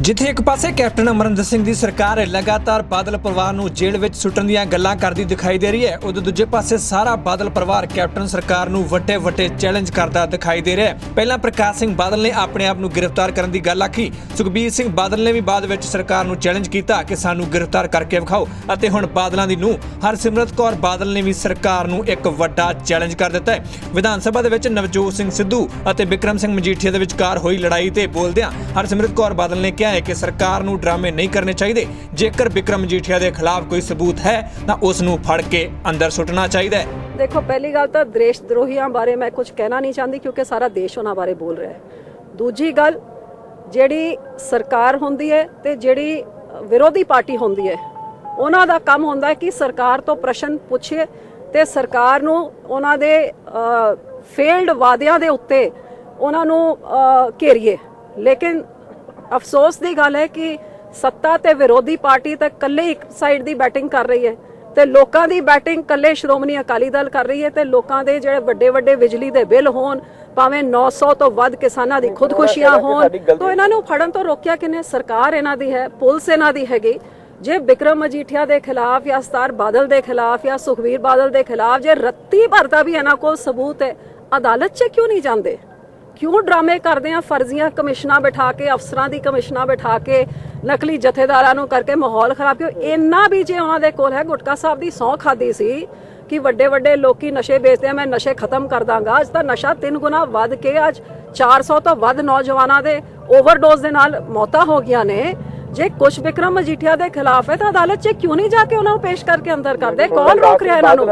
ਜਿੱਥੇ ਇੱਕ ਪਾਸੇ ਕੈਪਟਨ ਅਮਰਿੰਦਰ ਸਿੰਘ ਦੀ ਸਰਕਾਰ ਲਗਾਤਾਰ ਬਾਦਲ ਪਰਿਵਾਰ ਨੂੰ ਜੇਲ੍ਹ ਵਿੱਚ ਸੁੱਟਣ ਦੀਆਂ ਗੱਲਾਂ ਕਰਦੀ ਦਿਖਾਈ ਦੇ ਰਹੀ ਹੈ, ਉਦੋਂ ਦੂਜੇ ਪਾਸੇ ਸਾਰਾ ਬਾਦਲ ਪਰਿਵਾਰ ਕੈਪਟਨ ਸਰਕਾਰ ਨੂੰ ਵੱਡੇ ਵੱਡੇ ਚੈਲੰਜ ਕਰਦਾ ਦਿਖਾਈ ਦੇ ਰਿਹਾ ਹੈ। ਪਹਿਲਾਂ ਪ੍ਰਕਾਸ਼ ਸਿੰਘ ਬਾਦਲ ਨੇ ਆਪਣੇ ਆਪ ਨੂੰ ਗ੍ਰਿਫਤਾਰ ਕਰਨ ਦੀ ਗੱਲ ਆਖੀ। ਸੁਖਬੀਰ ਸਿੰਘ ਬਾਦਲ ਨੇ ਵੀ ਬਾਅਦ ਵਿੱਚ ਸਰਕਾਰ ਨੂੰ ਚੈਲੰਜ ਕੀਤਾ ਕਿ ਸਾਨੂੰ ਗ੍ਰਿਫਤਾਰ ਕਰਕੇ ਵਿਖਾਓ। ਅਤੇ ਹੁਣ ਬਾਦਲਾਂ ਦੀ ਨੂੰ ਹਰਸਿਮਰਤ ਕੌਰ ਬਾਦਲ ਨੇ ਵੀ ਸਰਕਾਰ ਨੂੰ ਇੱਕ ਵੱਡਾ ਚੈਲੰਜ ਕਰ ਦਿੱਤਾ ਹੈ। ਵਿਧਾਨ ਸਭਾ ਦੇ ਵਿੱਚ ਨਵਜੋਤ ਸਿੰਘ ਸਿੱਧੂ ਅਤੇ ਬਿਕਰਮ ਸਿੰਘ ਮਜੀਠੀਆ ਦੇ ਵਿਚਕਾਰ ਹੋਈ ਲੜਾਈ ਤੇ ਬੋਲਦਿਆਂ ਹਰਸਿਮਰਤ ਕੌਰ ਬਾਦਲ ਨੇ ਕਿਹਾ ਹੈ ਕਿ ਸਰਕਾਰ ਨੂੰ ਡਰਾਮੇ ਨਹੀਂ ਕਰਨੇ ਚਾਹੀਦੇ। ਜੇਕਰ ਬਿਕਰਮ ਮਜੀਠੀਆ ਦੇ ਖਿਲਾਫ ਕੋਈ ਸਬੂਤ ਹੈ ਤਾਂ ਉਸ ਨੂੰ ਫੜ ਕੇ ਅੰਦਰ ਸੁੱਟਣਾ ਚਾਹੀਦਾ ਹੈ। ਦੇਖੋ ਪਹਿਲੀ ਗੱਲ ਤਾਂ ਦੇਸ਼ ਦਰੋਹੀਆਂ ਬਾਰੇ ਮੈਂ ਕੁਝ ਕਹਿਣਾ ਨਹੀਂ ਚਾਹੁੰਦੀ ਕਿਉਂਕਿ ਸਾਰਾ ਦੇਸ਼ ਉਹਨਾਂ ਬਾਰੇ ਬੋਲ ਰਿਹਾ ਹੈ। ਦੂਜੀ ਗੱਲ ਜਿਹੜੀ ਸਰਕਾਰ ਹੁੰਦੀ ਹੈ ਤੇ ਜਿਹੜੀ ਵਿਰੋਧੀ ਪਾਰਟੀ ਹੁੰਦੀ ਹੈ ਉਹਨਾਂ ਦਾ ਕੰਮ ਹੁੰਦਾ ਹੈ ਕਿ ਸਰਕਾਰ ਤੋਂ ਪ੍ਰਸ਼ਨ ਪੁੱਛੇ ਤੇ ਸਰਕਾਰ ਨੂੰ ਉਹਨਾਂ ਦੇ ਫੇਲਡ ਵਾਅਦਿਆਂ ਦੇ ਉੱਤੇ ਉਹਨਾਂ ਨੂੰ ਅ, ਘੇਰੀਏ। ਲੇਕਿਨ ਅਫਸੋਸ ਦੀ ਗੱਲ ਹੈ ਕਿ ਸੱਤਾ ਤੇ ਵਿਰੋਧੀ ਪਾਰਟੀ ਤਾਂ ਇਕੱਲੇ ਇੱਕ ਸਾਈਡ ਦੀ ਬੈਟਿੰਗ ਕਰ ਰਹੀ ਹੈ ਤੇ ਲੋਕਾਂ ਦੀ ਬੈਟਿੰਗ ਇਕੱਲੇ ਸ਼੍ਰੋਮਣੀ ਅਕਾਲੀ ਦਲ ਕਰ ਰਹੀ ਹੈ ਤੇ ਲੋਕਾਂ ਦੇ ਜਿਹੜੇ ਵੱਡੇ ਵੱਡੇ ਬਿਜਲੀ ਦੇ ਬਿੱਲ ਹੋਣ ਭਾਵੇਂ 900 ਤੋਂ ਵੱਧ ਕਿਸਾਨਾਂ ਦੀ ਖੁਦਕੁਸ਼ੀਆਂ ਹੋਣ ਤਾਂ ਇਹਨਾਂ ਨੂੰ ਫੜਨ ਤੋਂ ਰੋਕਿਆ ਕਿਨੇ ਸਰਕਾਰ ਇਹਨਾਂ ਦੀ ਹੈ ਪੁਲਿਸ ਇਹਨਾਂ ਦੀ ਹੈਗੀ। ਜੇ ਵਿਕਰਮ ਮਜੀਠੀਆ ਦੇ ਖਿਲਾਫ ਜਾਂ ਸਤਾਰ ਬਾਦਲ ਦੇ ਖਿਲਾਫ ਜਾਂ ਸੁਖਵੀਰ ਬਾਦਲ ਦੇ ਖਿਲਾਫ ਜੇ ਰੱਤੀ ਭਰਦਾ ਵੀ ਇਹਨਾਂ ਕੋਲ ਸਬੂਤ ਹੈ ਅਦਾਲਤ 'ਚ ਕਿਉਂ ਨਹੀਂ ਜਾਂਦੇ? ਕਿਉਂ ਡਰਾਮੇ ਕਰਦੇ ਆ? ਫਰਜ਼ੀਆਂ ਕਮਿਸ਼ਨਾਂ ਬਿਠਾ ਕੇ ਅਫਸਰਾਂ ਦੀ ਕਮਿਸ਼ਨਾਂ ਬਿਠਾ ਕੇ ਨਕਲੀ ਜਥੇਦਾਰਾਂ ਨੂੰ ਕਰਕੇ ਮਾਹੌਲ ਖਰਾਬ ਕਿਉਂ? ਇੰਨਾ ਵੀ ਜੇ ਉਹਨਾਂ ਦੇ ਕੋਲ ਹੈ ਗੁਟਕਾ ਸਾਹਿਬ ਦੀ ਸੌ ਖਾਦੀ ਸੀ ਕਿ ਵੱਡੇ ਵੱਡੇ ਲੋਕੀ ਨਸ਼ੇ ਵੇਚਦੇ ਆ ਮੈਂ ਨਸ਼ੇ ਖਤਮ ਕਰ ਦਾਂਗਾ। ਅੱਜ ਤਾਂ ਨਸ਼ਾ ਤਿੰਨ ਗੁਣਾ ਵੱਧ ਕੇ ਅੱਜ 400 ਤੋਂ ਵੱਧ ਨੌਜਵਾਨਾਂ ਦੇ ਓਵਰਡੋਜ਼ ਦੇ ਨਾਲ ਮੌਤਾਂ ਹੋ ਗਈਆਂ ਨੇ। ਜੇ ਕੁਛ ਵਿਕਰਮ ਮਜੀਠੀਆ ਦੇ ਖਿਲਾਫ ਹੈ ਤਾਂ ਅਦਾਲਤ 'ਚ ਕਿਉਂ ਨਹੀਂ ਜਾ ਕੇ ਉਹਨਾਂ ਨੂੰ ਪੇਸ਼ ਕਰਕੇ ਅੰਦਰ ਕਰਦੇ? ਕੌਣ ਰੋਕ ਰਿਹਾ ਇਹਨਾਂ ਨੂੰ?